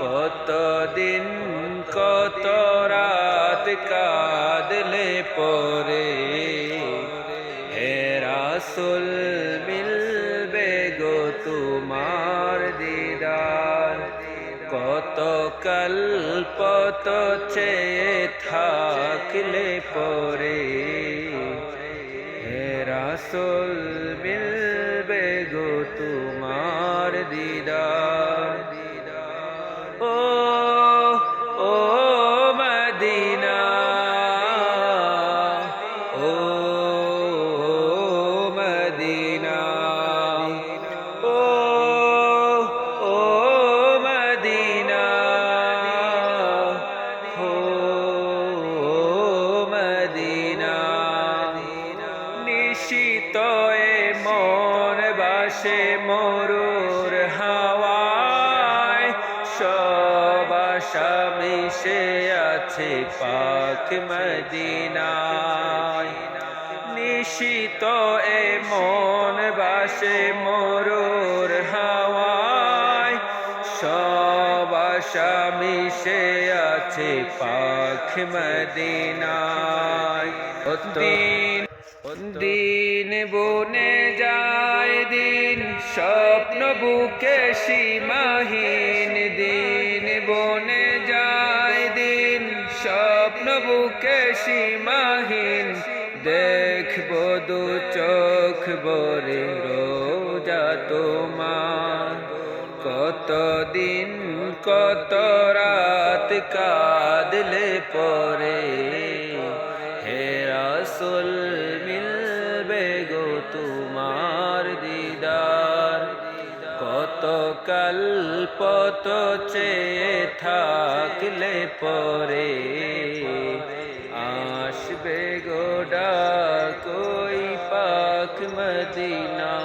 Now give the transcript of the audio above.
কতদিন কত রাত কাদলে পরে? হে রাসুল, মিলবে গো তোমার দিদার। কত কল্পত চেয়ে থাকলে পরে? এ মন বাসে মরুর হাওয়ায়। সব আশা মিশে আছে পাক মদিনায়। নিশিত এ মন বাসে মরুর হাওয়ায়। সব আশা মিশে আছে পাখ মদিনায়। দিন দিন বনে যায় দিন, স্বপ্ন বুকে সীমাহীন। দিন বনে যায় দিন, স্বপ্ন বুকে সীমাহীন। দেখব দু চোখ বরে রোজা তোমার। কতদিন, কত রাত কাদলে পরে। হে রাসুল কত কল্পত চেয়ে থাকলে পরে আসবে গোডা কই পাক মদিনা?